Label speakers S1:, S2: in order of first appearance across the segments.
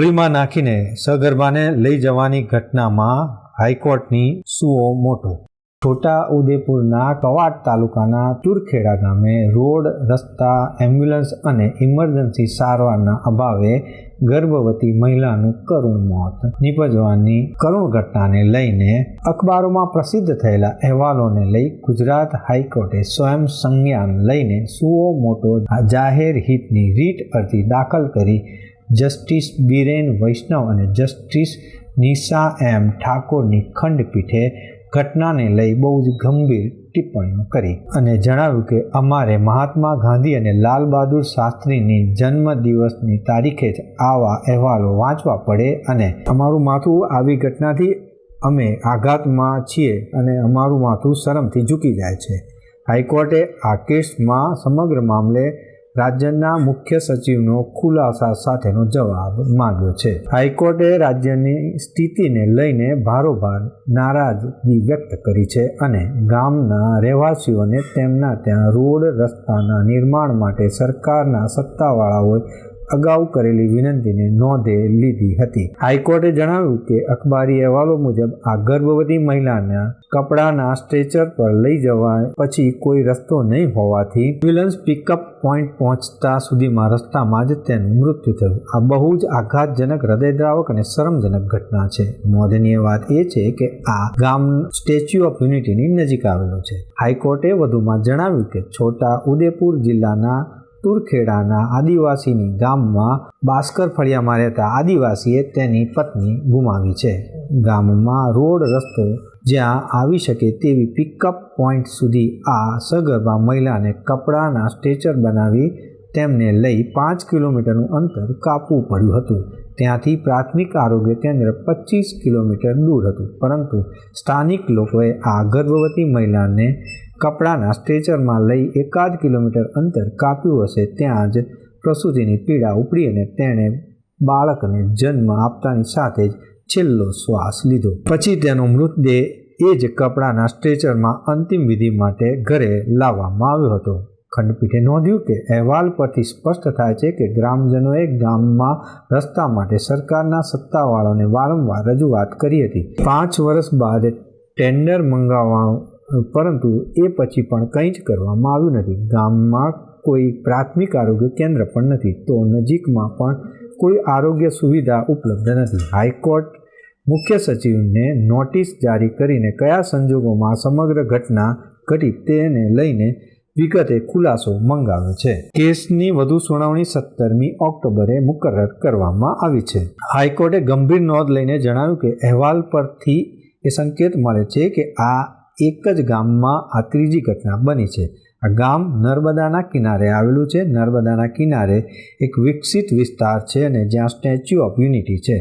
S1: ધોળીમાં નાખીને સગર્ભાને લઈ જવાની ઘટનામાં હાઈકોર્ટની સુઓ મોટો. છોટા ઉદેપુરના કવાડ તાલુકાના તુરખેડા ગામે રોડ, રસ્તા, એમ્બ્યુલન્સ અને ઇમરજન્સી સારવારના અભાવે ગર્ભવતી મહિલાનું કરુણ મોત નીપજવાની કરુણ ઘટનાને લઈને અખબારોમાં પ્રસિદ્ધ થયેલા અહેવાલોને લઈ ગુજરાત હાઈકોર્ટે સ્વયં સંજ્ઞાન લઈને સુઓ મોટો જાહેર હિતની રીટ અરજી દાખલ કરી જસ્ટિસ બિરેન વૈષ્ણવ અને જસ્ટિસ નિશા એમ ઠાકોરની ખંડપીઠે ઘટનાને લઈ બહુ જ ગંભીર ટિપ્પણીઓ કરી અને જણાવ્યું કે અમારે મહાત્મા ગાંધી અને લાલ બહાદુર શાસ્ત્રીની જન્મદિવસની તારીખે જ આવા અહેવાલો વાંચવા પડે અને અમારું માથું આવી ઘટનાથી અમે આઘાતમાં છીએ અને અમારું માથું શરમથી ઝૂકી જાય છે. હાઈકોર્ટે આ કેસમાં સમગ્ર મામલે રાજ્યના મુખ્ય સચિવનો ખુલાસા સાથેનો જવાબ માંગ્યો છે. હાઈકોર્ટે રાજ્યની સ્થિતિને લઈને ભારોભાર નારાજગી વ્યક્ત કરી છે અને ગામના રહેવાસીઓને તેમના ત્યાં રોડ રસ્તાના નિર્માણ માટે સરકારના સત્તાવાળાઓએ અગાઉ કરેલી વિનંતીને નોંધે લીધી હતી. હાઈકોર્ટે જણાવ્યું કે અખબારી અહેવાલો મુજબ આ ગર્ભવતી મહિલાના કપડાના સ્ટ્રેચર પર લઈ જવા પછી કોઈ રસ્તો નહીં હોવાથી એમ્બ્યુલન્સ પિકઅપ પોઈન્ટ પહોંચતા સુધીમાં રસ્તામાં જ તેનું મૃત્યુ થયું. આ બહુ જ આઘાતજનક હૃદયદ્રાવક અને શરમજનક ઘટના છે. નોંધનીય વાત એ છે કે આ ગામ સ્ટેચ્યુ ઓફ યુનિટીની નજીક આવેલું છે. હાઈકોર્ટે વધુમાં જણાવ્યું કે છોટા ઉદેપુર જિલ્લાના તુરખેડાના આદિવાસીની ગામમાં બાસ્કર ફળિયામાં રહેતા આદિવાસીએ તેની પત્ની ગુમાવી છે. ગામમાં રોડ રસ્તો જ્યાં આવી શકે તેવી પિકઅપ પોઈન્ટ સુધી આ સગર્ભા મહિલાને કપડાના સ્ટેચર બનાવી તેમને લઈ પાંચ કિલોમીટરનું અંતર કાપવું પડ્યું હતું. ત્યાંથી પ્રાથમિક આરોગ્ય કેન્દ્ર પચીસ કિલોમીટર દૂર હતું. પરંતુ સ્થાનિક લોકોએ આ ગર્ભવતી મહિલાને કપડાના સ્ટ્રેચરમાં લઈ એકાદ કિલોમીટર અંતર કાપ્યું હશે, ત્યાં જ પ્રસૂતિની પીડા ઉપડી અને તેણે બાળકને જન્મ આપતાની સાથે જ છેલ્લો શ્વાસ લીધો. પછી તેનો મૃતદેહ એ જ કપડાના સ્ટ્રેચરમાં અંતિમ વિધિ માટે ઘરે લાવવામાં આવ્યો હતો. ખંડપીઠે નોંધ્યું કે અહેવાલ પરથી સ્પષ્ટ થાય છે કે ગ્રામજનોએ ગામમાં રસ્તા માટે સરકારના સત્તાવાળાને વારંવાર રજૂઆત કરી હતી. પાંચ વર્ષ બાદ ટેન્ડર મંગાવવાનું પરંતુ એ પછી પણ કંઈ જ કરવામાં આવ્યું નથી. ગામમાં કોઈ પ્રાથમિક આરોગ્ય કેન્દ્ર પણ નથી, તો નજીકમાં પણ કોઈ આરોગ્ય સુવિધા ઉપલબ્ધ નથી. હાઈકોર્ટ મુખ્ય સચિવને નોટિસ જારી કરીને કયા સંજોગોમાં સમગ્ર ઘટના ઘટી તેને લઈને વિગતે ખુલાસો મંગાવ્યો છે. કેસની વધુ સુનાવણી સત્તરમી ઓક્ટોબરે મુકરર કરવામાં આવી છે. હાઈકોર્ટે ગંભીર નોંધ લઈને જણાવ્યું કે અહેવાલ પરથી એ સંકેત મળે છે કે આ એક જ ગામમાં આ ત્રીજી ઘટના બની છે. આ ગામ નર્મદાના કિનારે આવેલું છે. નર્મદાના કિનારે એક વિકસિત વિસ્તાર છે અને જ્યાં સ્ટેચ્યુ ઓફ યુનિટી છે.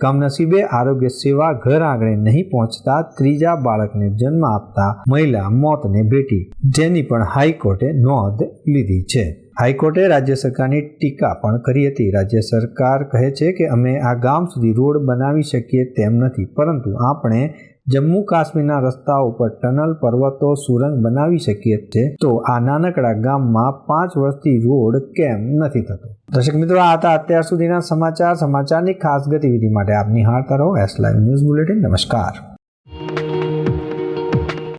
S1: કમનસીબે આરોગ્ય સેવા ઘર આંગણે નહીં પહોંચતા ત્રીજા બાળકને જન્મ આપતા મહિલા મોતને ભેટી. જેની પણ હાઈકોર્ટે નોંધ લીધી છે. હાઈકોર્ટે રાજ્ય સરકારની ટીકા પણ કરી હતી. રાજ્ય સરકાર કહે છે કે અમે આ ગામ સુધી રોડ બનાવી શકીએ તેમ નથી. પરંતુ આપણે જમ્મુ કાશ્મીરના રસ્તા ઉપર ટનલ, પર્વતો, સુરંગ બનાવી શકીએ છે, તો આ નાનકડા ગામમાં પાંચ વર્ષથી રોડ કેમ નથી થતો? દર્શક મિત્રો, આ હતા અત્યાર સુધીના સમાચાર. સમાચારની ખાસ ગતિવિધિ માટે આપની હાર રહો. એસ લાઈવ ન્યૂઝ બુલેટિન નમસ્કાર.